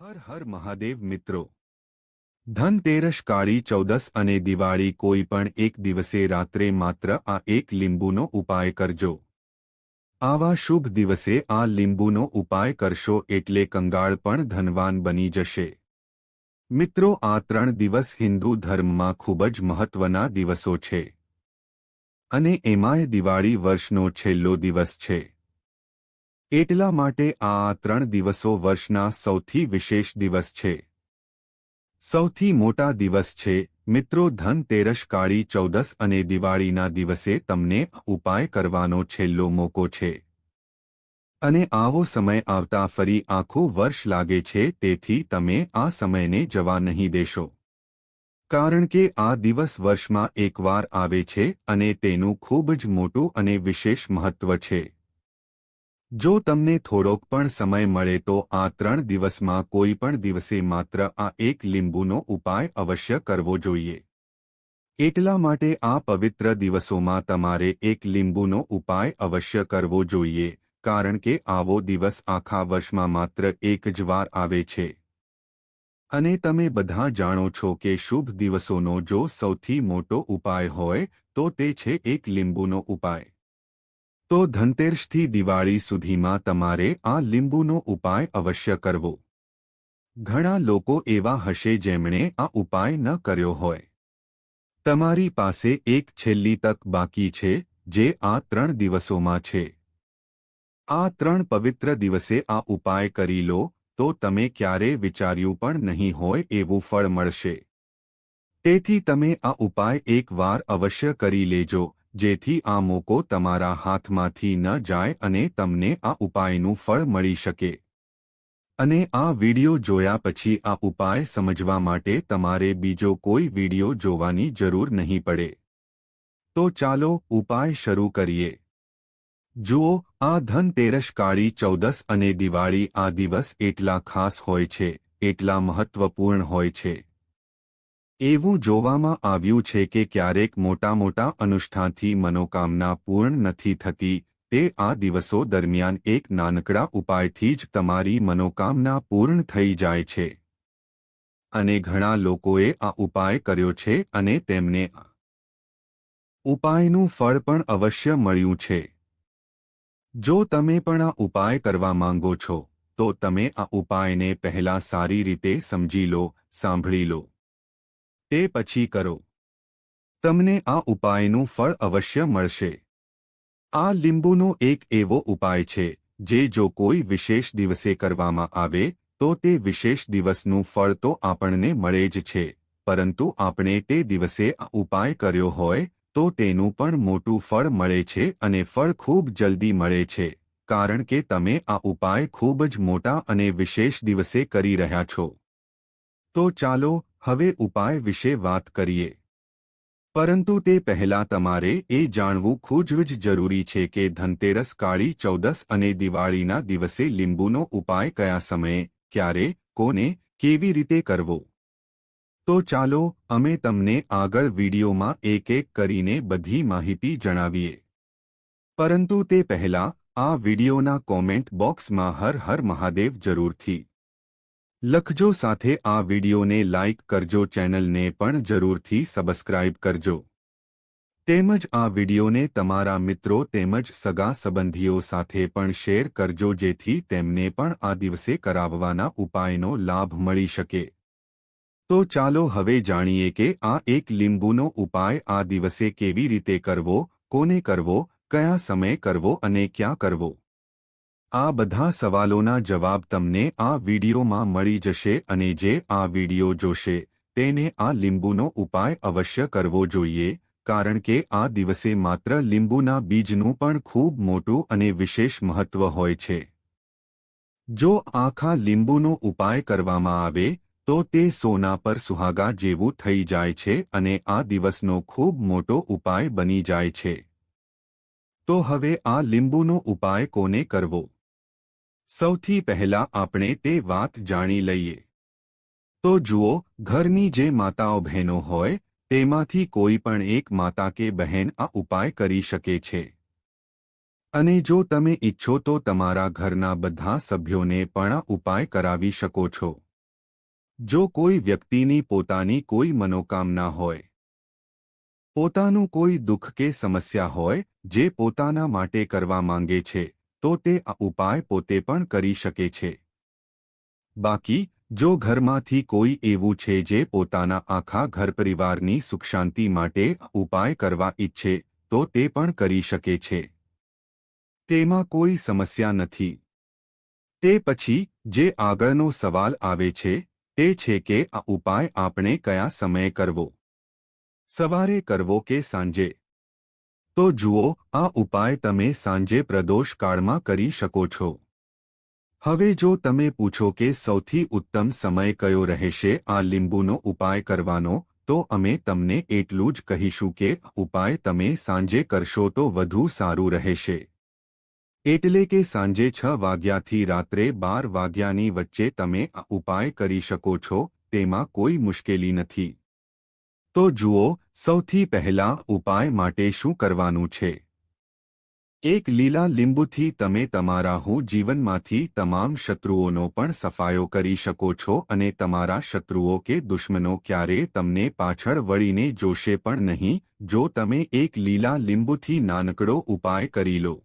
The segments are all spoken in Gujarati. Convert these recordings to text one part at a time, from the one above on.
હર હર મહાદેવ મિત્રો. ધનતેરસ કાળી ચૌદસ અને દિવાળી કોઈ પણ એક દિવસે રાત્રે માત્ર આ એક લીંબુનો ઉપાય કરજો. આવા શુભ દિવસે આ લીંબુનો ઉપાય કરશો એટલે કંગાળ પણ ધનવાન બની જશે. મિત્રો, આ ત્રણ દિવસ હિન્દુ ધર્મમાં ખૂબ જ મહત્વના દિવસો છે. અને એમાંય દિવાળી વર્ષનો છેલ્લો દિવસ છે. એટલા માટે આ ત્રણ દિવસો વર્ષના સૌથી વિશેષ દિવસ છે. સૌથી મોટા દિવસ છે, મિત્રો ધનતેરસ કાળી ચૌદસ અને દિવાળીના દિવસે તમને ઉપાય કરવાનો છેલ્લો મોકો છે. અને આવો સમય આવતા ફરી આખું વર્ષ લાગે છે, તેથી તમે આ સમયને જવા નહીં દેશો. કારણ કે આ દિવસ વર્ષમાં એકવાર આવે છે અને તેનું ખૂબ જ મોટું અને વિશેષ મહત્વ છે. જો તમને થોડોક પણ સમય મળે તો આ ત્રણ દિવસમાં કોઈ પણ દિવસે માત્ર આ એક લીંબુનો ઉપાય અવશ્ય કરવો જોઈએ. એટલા માટે આ પવિત્ર દિવસોમાં તમારે એક લીંબુનો ઉપાય અવશ્ય કરવો જોઈએ, કારણ કે આવો દિવસ આખા વર્ષમાં માત્ર એક જ વાર આવે છે. અને તમે બધા જાણો છો કે શુભ દિવસોનો જો સૌથી મોટો ઉપાય હોય, તો તે છે એક લીંબુનો ઉપાય. તો ધનતેરસથી દિવાળી સુધીમાં તમારે આ લીંબુનો ઉપાય અવશ્ય કરવો. ઘણા લોકો એવા હશે જેમણે આ ઉપાય ન કર્યો હોય. તમારી પાસે એક છેલ્લી તક બાકી છે, જે આ ત્રણ દિવસોમાં છે. આ ત્રણ પવિત્ર દિવસે આ ઉપાય કરી લો, તો તમે ક્યારે વિચાર્યું પણ નહીં હોય એવું ફળ મળશે. તેથી તમે આ ઉપાય એક વાર અવશ્ય કરી લેજો. જેથી આ મોકો તમારા હાથમાંથી ન જાય અને તમને આ ઉપાયનું ફળ મળી શકે. અને આ વિડિયો જોયા પછી આ ઉપાય સમજવા માટે તમારે બીજો કોઈ વિડિયો જોવાની જરૂર નહીં પડે. તો ચાલો ઉપાય શરૂ કરીએ. જુઓ, આ ધનતેરસ કાળી ચૌદસ અને દિવાળી આ દિવસ એટલા ખાસ હોય છે, એટલા મહત્વપૂર્ણ હોય છે. એવું જોવામાં આવ્યું છે કે ક્યારેક મોટા મોટા અનુષ્ઠાનથી મનોકામના પૂર્ણ નથી થતી, તે આ દિવસો દરમિયાન એક નાનકડા ઉપાયથી જ તમારી મનોકામના પૂર્ણ થઈ જાય છે. અને ઘણા લોકોએ આ ઉપાય કર્યો છે અને તેમને ઉપાયનું ફળ પણ અવશ્ય મળ્યું છે. જો તમે પણ આ ઉપાય કરવા માંગો છો, તો તમે આ ઉપાયને પહેલા સારી રીતે સમજી લો, સાંભળી લો. તે પછી કરો. તમને આ ઉપાયનું ફળ અવશ્ય મળશે. આ લીંબુનો એક એવો ઉપાય છે, જે જો કોઈ વિશેષ દિવસે કરવામાં આવે, તો તે વિશેષ દિવસનું ફળ તો આપણને મળે જ છે, પરંતુ આપણે તે દિવસે ઉપાય કર્યો હોય, તો તેનું પણ મોટું ફળ મળે છે અને ફળ ખૂબ જલ્દી મળે છે, કારણ કે તમે આ ઉપાય ખૂબ જ મોટા અને વિશેષ દિવસે કરી રહ્યા છો. તો ચાલો હવે ઉપાય વિશે વાત કરીએ. પરંતુ તે પહેલાં તમારે એ જાણવું ખૂબ જ જરૂરી છે કે ધનતેરસ કાળી ચૌદસ અને દિવાળીના દિવસે લીંબુનો ઉપાય કયા સમયે, ક્યારે, કોને, કેવી રીતે કરવો. તો ચાલો અમે તમને આગળ વિડીયોમાં એક એક કરીને બધી માહિતી જણાવીએ. પરંતુ તે પહેલાં આ વિડીયોના કોમેન્ટ બોક્સમાં હર હર મહાદેવ જરૂરથી. લખજો સાથે આ વિડીયોને લાઇક કરજો, ચેનલને પણ જરૂરથી સબસ્ક્રાઇબ કરજો. તેમજ આ વિડીયોને તમારા મિત્રો તેમજ સગા સંબંધીઓ સાથે પણ શેર કરજો, જેથી તેમને પણ આ દિવસે કરાવવાના ઉપાયનો લાભ મળી શકે. તો ચાલો હવે જાણીએ કે આ એક લીંબુનો ઉપાય આ દિવસે કેવી રીતે કરવો, કોને કરવો, કયા સમયે કરવો અને ક્યાં કરવો. આ બધા સવાલોના જવાબ તમને આ વિડીયોમાં મળી જશે અને જે આ વીડિયો જોશે, તેને આ લીંબુનો ઉપાય અવશ્ય કરવો જોઈએ, કારણ કે આ દિવસે માત્ર લીંબુના બીજનું પણ ખૂબ મોટું અને વિશેષ મહત્વ હોય છે. જો આખા લીંબુનો ઉપાય કરવામાં આવે, તો તે સોના પર સુહાગા જેવું થઈ જાય છે અને આ દિવસનો ખૂબ મોટો ઉપાય બની જાય છે. તો હવે આ લીંબુનો ઉપાય કોને કરવો? સૌથી પહેલા આપણે તે વાત જાણી લઈએ. તો જુઓ, ઘરની જે માતાઓ બહેનો હોય, તેમાંથી કોઈ પણ એક માતા કે બહેન આ ઉપાય કરી શકે છે. અને જો તમે ઈચ્છો તો તમારા ઘરના બધા સભ્યોને પણ આ ઉપાય કરાવી શકો છો. જો કોઈ વ્યક્તિની પોતાની કોઈ મનોકામના હોય, પોતાનું કોઈ દુઃખ કે સમસ્યા હોય, જે પોતાના માટે કરવા માંગે છે તો તે આ ઉપાય પોતે પણ કરી શકે છે. બાકી, જો ઘરમાંથી કોઈ એવું છે જે પોતાના આખા ઘર પરિવારની સુખ માટે ઉપાય કરવા ઈચ્છે, તો તે પણ કરી શકે છે. તેમાં કોઈ સમસ્યા નથી. તે પછી, જે આગળનો સવાલ આવે છે, તે છે કે આ ઉપાય આપણે કયા સમયે કરવો? સવારે કરવો કે સાંજે? તો જુઓ, આ ઉપાય તમે સાંજે પ્રદોષ કાળમાં કરી શકો છો. હવે જો તમે પૂછો કે સૌથી ઉત્તમ સમય કયો રહેશે આ લીંબુનો ઉપાય કરવાનો, તો અમે તમને એટલું જ કહીશું કે ઉપાય તમે સાંજે કરશો તો વધુ સારું રહેશે. એટલે કે સાંજે છ વાગ્યાથી રાત્રે બાર વાગ્યાની વચ્ચે તમે આ ઉપાય કરી શકો છો, તેમાં કોઈ મુશ્કેલી નથી. તો જુઓ, સૌથી પહેલા ઉપાય માટે શું કરવાનું છે? એક લીલા લીંબુથી તમે તમારા હું જીવનમાંથી તમામ શત્રુઓનો પણ સફાયો કરી શકો છો અને તમારા શત્રુઓ કે દુશ્મનો ક્યારે તમને પાછળ વળીને જોશે પણ નહીં, જો તમે એક લીલા લીંબુથી નાનકડો ઉપાય કરી લો.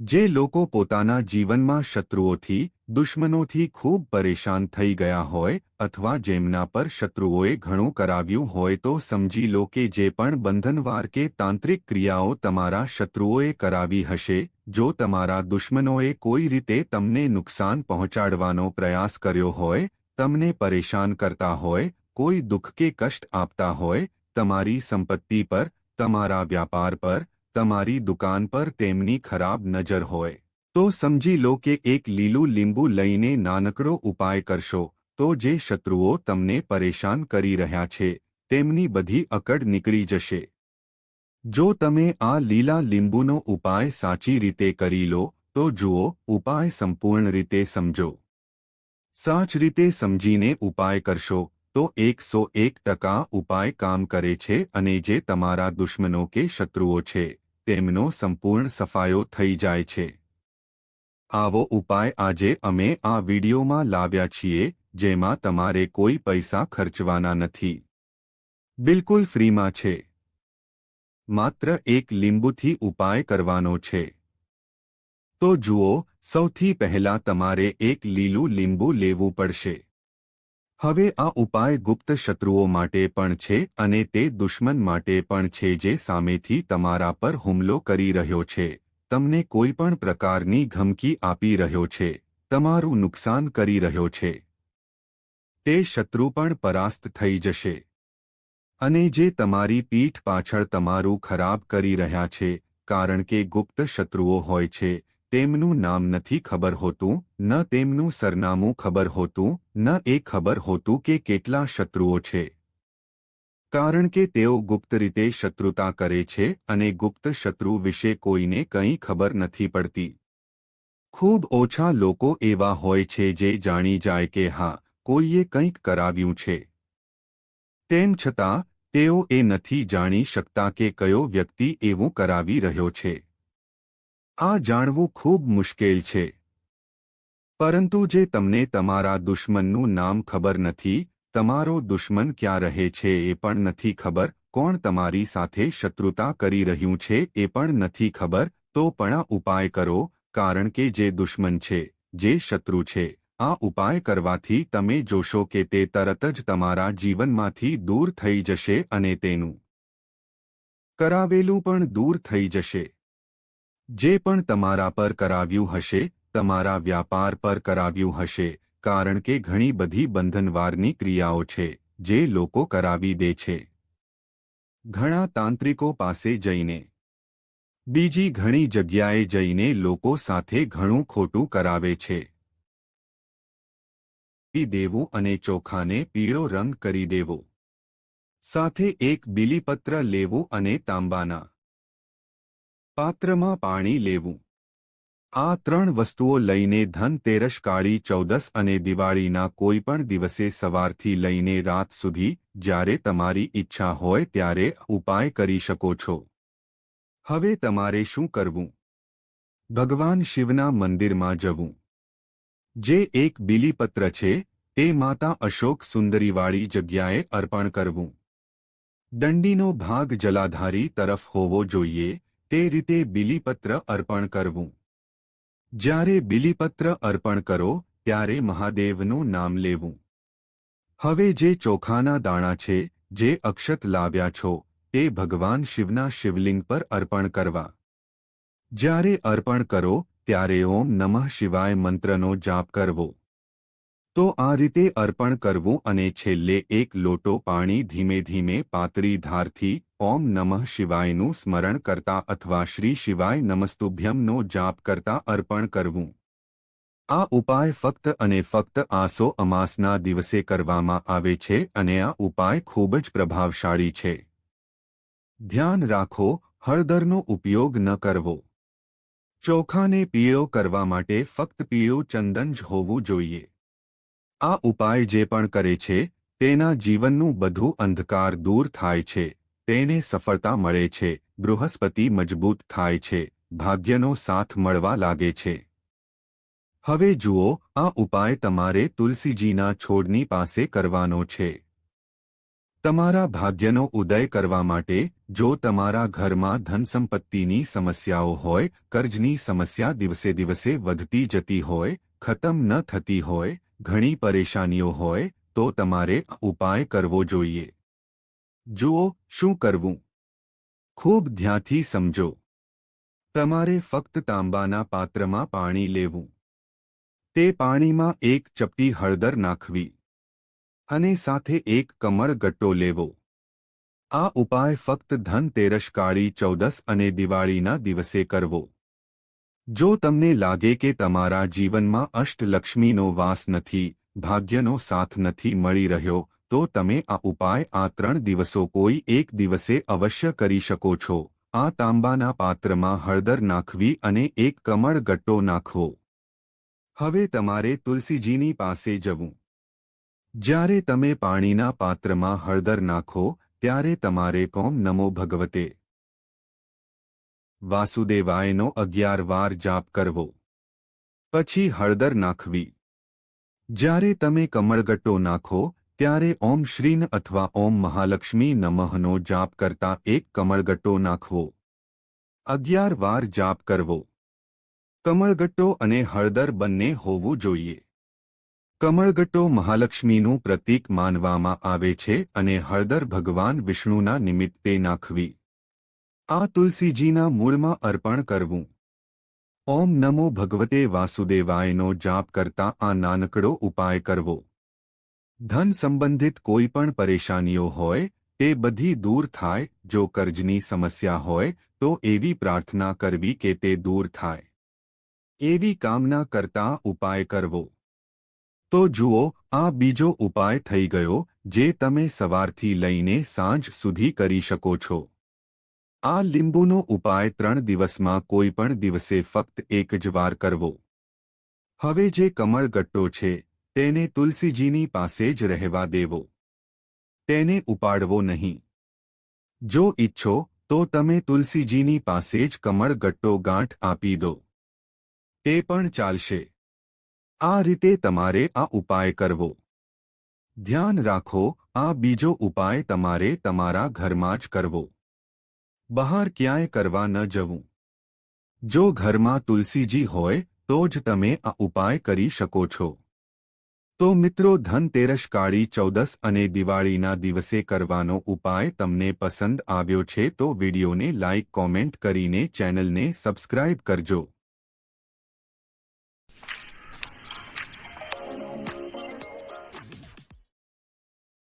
જે લોકો પોતાના જીવનમાં શત્રુઓથી દુશ્મનોથી ખૂબ પરેશાન થઈ ગયા હોય અથવા જેમના પર શત્રુઓએ ઘણું કરાવ્યું હોય તો સમજી લો કે જે પણ બંધનવાર કે તાંત્રિક ક્રિયાઓ તમારા શત્રુઓએ કરાવી હશે, જો તમારા દુશ્મનોએ કોઈ રીતે તમને નુકસાન પહોંચાડવાનો પ્રયાસ કર્યો હોય, તમને પરેશાન કરતા હોય, કોઈ દુઃખ કે કષ્ટ આપતા હોય, તમારી સંપત્તિ પર, તમારા વ્યાપાર પર, તમારી દુકાન પર તેમની ખરાબ નજર હોય. તો સમજી લો કે એક લીલું લીંબુ લઈને નાનકડો ઉપાય કરશો, તો જે શત્રુઓ તમને પરેશાન કરી રહ્યા છે, તેમની બધી અકડ નીકળી જશે. જો તમે આ લીલા લીંબુનો ઉપાય સાચી રીતે કરી લો, તો જુઓ, ઉપાય સંપૂર્ણ રીતે સમજો. સાચ રીતે સમજીને ઉપાય કરશો, તો એકસો એક ટકા ઉપાય કામ કરે છે અને જે તમારા દુશ્મનો કે શત્રુઓ છે, તેમનો સંપૂર્ણ સફાયો થઈ જાય છે. આવો ઉપાય આજે અમે આ વિડીયોમાં લાવ્યા છીએ, જેમાં તમારે કોઈ પૈસા ખર્ચવાના નથી. બિલકુલ ફ્રીમાં છે. માત્ર એક લીંબુથી ઉપાય કરવાનો છે. તો જુઓ, સૌથી પહેલા તમારે એક લીલું લીંબુ લેવું પડશે. હવે આ ઉપાય ગુપ્ત શત્રુઓ માટે પણ છે અને તે દુશ્મન માટે પણ છે જે સામેથી તમારા પર હુમલો કરી રહ્યો છે. તમને કોઈ પણ પ્રકારની ધમકી આપી રહ્યો છે, તમારું નુકસાન કરી રહ્યો છે. તે શત્રુ પણ પરાસ્ત થઈ જશે. અને જે તમારી પીઠ પાછળ તમારું ખરાબ કરી રહ્યા છે, કારણ કે ગુપ્ત શત્રુઓ હોય છે, તેમનું નામ નથી ખબર હોતું, ન તેમનું સરનામું ખબર હોતું, ન એ ખબર હોતું કે કેટલા શત્રુઓ છે. કારણ કે તેઓ ગુપ્ત રીતે શત્રુતા કરે છે અને ગુપ્ત શત્રુ વિશે કોઈને કંઈ ખબર નથી પડતી. ખૂબ ઓછા લોકો એવા હોય છે જે જાણી જાય કે હા, કોઈએ કંઈક કરાવ્યું છે. તેમ છતાં, તેઓ એ નથી જાણી શકતા કે કયો વ્યક્તિ એવું કરાવી રહ્યો છે. આ જાણવું ખૂબ મુશ્કેલ છે. પરંતુ જે તમને તમારા દુશ્મનનું નામ ખબર નથી તમારો દુશ્મન ક્યાં રહે છે એ પણ નથી ખબર, કોણ તમારી સાથે શત્રુતા કરી રહ્યું છે એ પણ નથી ખબર, તો પણ ઉપાય કરો, કારણ કે જે દુશ્મન છે, જે શત્રુ છે, આ ઉપાય કરવાથી તમે જોશો કે તે તરત જ તમારા જીવનમાંથી દૂર થઈ જશે અને તેનું કરાવેલું પણ દૂર થઈ જશે. જે પણ તમારા પર કરાવ્યું હશે, તમારા વ્યાપાર પર કરાવ્યું હશે કારણ કે ઘણી બધી બંધનવારની ક્રિયાઓ છે, જે લોકો કરાવી દે છે. ઘણા તાંત્રિકો પાસે જઈને. બીજી ઘણી જગ્યાએ જઈને લોકો સાથે ઘણું ખોટું કરાવે છે. દેવું અને ચોખાને પીળો રંગ કરી દેવો. સાથે એક બીલીપત્ર લેવું અને તાંબાના. પાત્રમાં પાણી લેવું. આ ત્રણ વસ્તુઓ લઈને ધનતેરસ કાળી ચૌદસ અને દિવાળીના કોઈપણ દિવસે સવારથી લઈને રાત સુધી, જ્યારે તમારી ઈચ્છા હોય ત્યારે ઉપાય કરી શકો છો. હવે તમારે શું કરવું? ભગવાન શિવના મંદિરમાં જવું. જે એક બિલીપત્ર છે તે માતા અશોક સુંદરીવાળી જગ્યાએ અર્પણ કરવું. દંડીનો ભાગ જલાધારી તરફ હોવો જોઈએ, તે રીતે બિલીપત્ર અર્પણ કરવું. જ્યારે બિલીપત્ર અર્પણ કરો, ત્યારે મહાદેવનું નામ લેવું. હવે જે ચોખાના દાણા છે, જે અક્ષત લાવ્યા છો, તે ભગવાન શિવના શિવલિંગ પર અર્પણ કરવા. જ્યારે અર્પણ કરો, ત્યારે ઓમ નમઃ શિવાય મંત્રનો જાપ કરવો. તો આ રીતે અર્પણ કરવું અને છેલ્લે એક લોટો પાણી ધીમે ધીમે પાતળી ધારથી ઓમ નમઃ શિવાયનું સ્મરણ કરતા અથવા શ્રી શિવાય નમસ્તુભ્યમનો જાપ કરતા અર્પણ કરવું. આ ઉપાય ફક્ત અને ફક્ત આસો અમાસના દિવસે કરવામાં આવે છે અને આ ઉપાય ખૂબ જ પ્રભાવશાળી છે. ધ્યાન રાખો, હળદરનો ઉપયોગ ન કરવો. ચોખાને પીળો કરવા માટે ફક્ત પીળું ચંદન જ હોવું જોઈએ. આ ઉપાય જે પણ કરે છે, તેના જીવનનું બધું અંધકાર દૂર થાય છે. તેને સફળતા મળે છે, બૃહસ્પતિ મજબૂત થાય છે, ભાગ્યનો સાથ મળવા લાગે છે. હવે જુઓ, આ ઉપાય તમારે તુલસીજીના છોડની પાસે કરવાનો છે. તમારા ભાગ્યનો ઉદય કરવા માટે, જો તમારા ઘરમાં ધનસંપત્તિની સમસ્યાઓ હોય, કર્જની સમસ્યા દિવસે દિવસે વધતી જતી હોય, ખતમ ન થતી હોય, ઘણી પરેશાનીઓ હોય, તો તમારે ઉપાય કરવો જોઈએ. જુઓ શું કરવું. ખૂબ ધ્યાનથી સમજો. તમારે ફક્ત તાંબાના પાત્રમાં પાણી લેવું. તે પાણીમાં એક ચપટી હળદર નાખવી. અને સાથે એક કમર ગટ્ટો લેવો. આ ઉપાય ફક્ત ધનતેરસ કાળી ચૌદસ અને દિવાળીના દિવસે કરવો. જો તમને લાગે કે તમારા જીવનમાં અષ્ટલક્ષ્મીનો વાસ નથી, ભાગ્યનો સાથ નથી મળી રહ્યો તો તમે આ ઉપાય આ ત્રણ દિવસો કોઈ એક દિવસે અવશ્ય કરી શકો છો. આ તાંબાના પાત્રમાં હળદર નાખવી અને એક કમળ ગટ્ટો નાખવો. હવે તમારે તુલસીજીની પાસે જવું. જ્યારે તમે પાણીના પાત્રમાં હળદર નાખો, ત્યારે તમારે કોમ નમો ભગવતે. વાસુદેવાયનો અગિયાર વાર જાપ કરવો. પછી હળદર નાખવી. જ્યારે તમે કમળગટ્ટો નાખો ત્યારે ઓમ શ્રીન અથવા ઓમ મહાલક્ષ્મી નમઃનો જાપ કરતા એક કમળગટ્ટો નાખવો. અગિયાર વાર જાપ કરવો. કમળગટ્ટો અને હળદર બંને હોવું જોઈએ. કમળગટ્ટો મહાલક્ષ્મીનું પ્રતીક માનવામાં આવે છે અને હળદર ભગવાન વિષ્ણુના નિમિત્તે નાખવી. આ તુલસીજીના મૂળમાં અર્પણ કરવું. ઓમ નમો ભગવતે વાસુદેવાયનો જાપ કરતા આ નાનકડો ઉપાય કરવો. ધન સંબંધિત કોઈ પણ પરેશાનીઓ હોય, તે બધી દૂર થાય, જો કર્જની સમસ્યા હોય, તો એવી પ્રાર્થના કરવી કે તે દૂર થાય. એવી કામના કરતા ઉપાય કરવો. તો જુઓ, આ બીજો ઉપાય થઈ ગયો, જે તમે સવારથી લઈને સાંજ સુધી કરી શકો છો. આ લીંબુનો ઉપાય ત્રણ દિવસમાં કોઈ પણ દિવસે ફક્ત એક જ વાર કરવો. હવે જે કમળગટ્ટો છે તેને તુલસીજીની પાસે જ રહેવા દેવો. તેને ઉપાડવો નહીં. જો ઈચ્છો, તો તમે તુલસીજીની પાસે જ કમળગટ્ટો ગાંઠ આપી દો. તે પણ ચાલશે. આ રીતે તમારે આ ઉપાય કરવો. ધ્યાન રાખો, આ બીજો ઉપાય તમારે તમારા ઘરમાં જ કરવો. બહાર ક્યાંય કરવા ન જવું. જો ઘરમાં તુલસીજી હોય, તો જ તમે આ ઉપાય કરી શકો છો. તો મિત્રો ધનતેરસ કાળી ચૌદસ અને દિવાળીના દિવસે કરવાનો ઉપાય તમને પસંદ આવ્યો છે તો વિડીયોને લાઇક કોમેન્ટ કરીને ચેનલને સબસ્ક્રાઇબ કરજો.